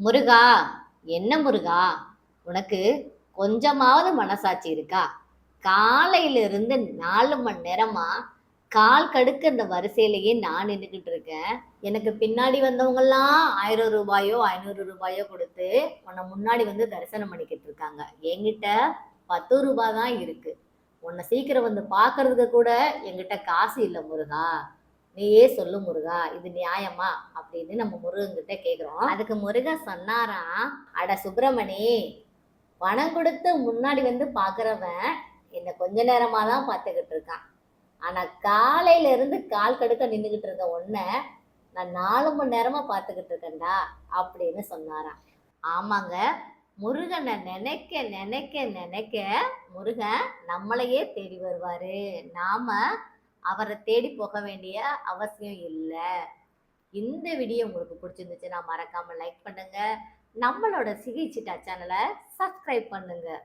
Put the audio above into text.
முருகா என்ன முருகா? உனக்கு கொஞ்சமாவது மனசாட்சி இருக்கா? காலையில இருந்து நாலு மணி நேரமா கால் கடுக்க இந்த வரிசையிலேயே நான் நின்றுக்கிட்டு இருக்கேன். எனக்கு பின்னாடி வந்தவங்கெல்லாம் ஆயிரம் ரூபாயோ ஐநூறு ரூபாயோ கொடுத்து உன்னை முன்னாடி வந்து தரிசனம் பண்ணிக்கிட்டு இருக்காங்க. என்கிட்ட பத்து ரூபாய் தான் இருக்கு. உன்னை சீக்கிரம் வந்து பார்க்கறதுக்கு கூட என்கிட்ட காசு இல்லை முருகா. நீயே சொல்லு முருகா இது நியாயமா? அப்படின்னு நம்ம முருகன்கிட்ட கேட்குறோம் அதுக்கு முருகன் சொன்னாராம் அட சுப்பிரமணி பணம் கொடுத்து முன்னாடி வந்து பார்க்குறவன் என்னை கொஞ்ச நேரமாக தான் பார்த்துக்கிட்டு இருக்கான். ஆனால் காலையிலேருந்து கால் கடுக்க நின்றுக்கிட்டு இருந்த உன்னை நான் நாலு மணி நேரமாக பார்த்துக்கிட்டு இருக்கேன்டா அப்படின்னு சொன்னாராம். ஆமாங்க முருகனை நினைக்க நினைக்க நினைக்க முருகன் நம்மளையே தேடி வருவார். நாம் அவரை தேடி போக வேண்டிய அவசியம் இல்லை. இந்த வீடியோ உங்களுக்கு பிடிச்சிருந்துச்சுன்னா மறக்காம லைக் பண்ணுங்க. நம்மளோட சிகிச்சிட்டா சேனலை சப்ஸ்கிரைப் பண்ணுங்கள்